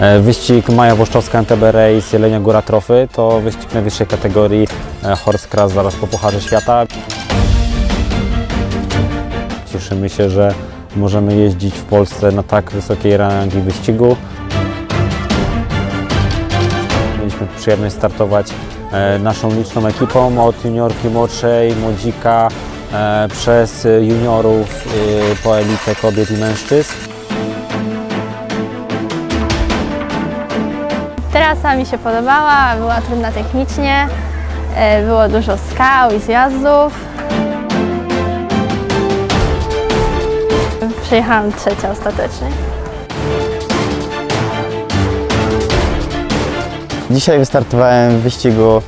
E, Wyścig Maja Włoszczowska NTB Race Jelenia Góra Trofy to wyścig najwyższej kategorii e, Horse Class zaraz po Pucharze Świata. Cieszymy się, że możemy jeździć w Polsce na tak wysokiej rangi wyścigu. Mieliśmy przyjemność startować e, naszą liczną ekipą od juniorki młodszej, młodzika, przez juniorów po elitę kobiet i mężczyzn. Trasa mi się podobała, była trudna technicznie, e, było dużo skał i zjazdów. Przyjechałam trzecia ostatecznie. Dzisiaj wystartowałem w wyścigu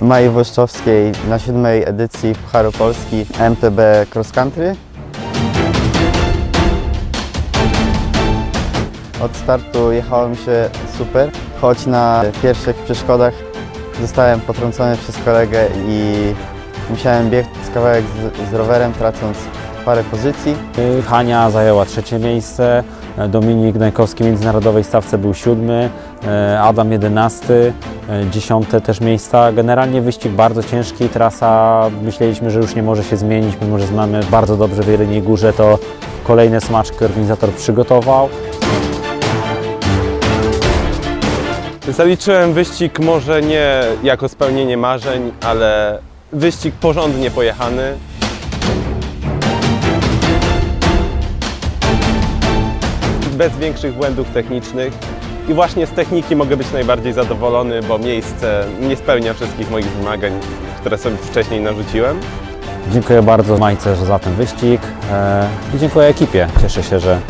Mai Włoszczowskiej na siódmej edycji Pucharu Polski MTB Cross Country. Od startu jechało mi się super, choć na pierwszych przeszkodach zostałem potrącony przez kolegę i musiałem biec kawałek z, z rowerem, tracąc parę pozycji. Y, Hania zajęła trzecie miejsce, e, Dominik Gnajkowski w międzynarodowej stawce był siódmy, e, Adam jedenasty, dziesiąte też miejsca. Generalnie wyścig bardzo ciężki, trasa myśleliśmy, że już nie może się zmienić, mimo że znamy bardzo dobrze w Jeleniej Górze, to kolejne smaczki organizator przygotował. Zaliczyłem wyścig może nie jako spełnienie marzeń, ale wyścig porządnie pojechany. Bez większych błędów technicznych. I właśnie z techniki mogę być najbardziej zadowolony, bo miejsce nie spełnia wszystkich moich wymagań, które sobie wcześniej narzuciłem. Dziękuję bardzo Majce za ten wyścig e, i dziękuję ekipie. Cieszę się, że,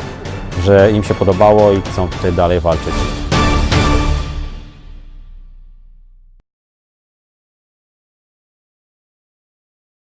że im się podobało i chcą tutaj dalej walczyć.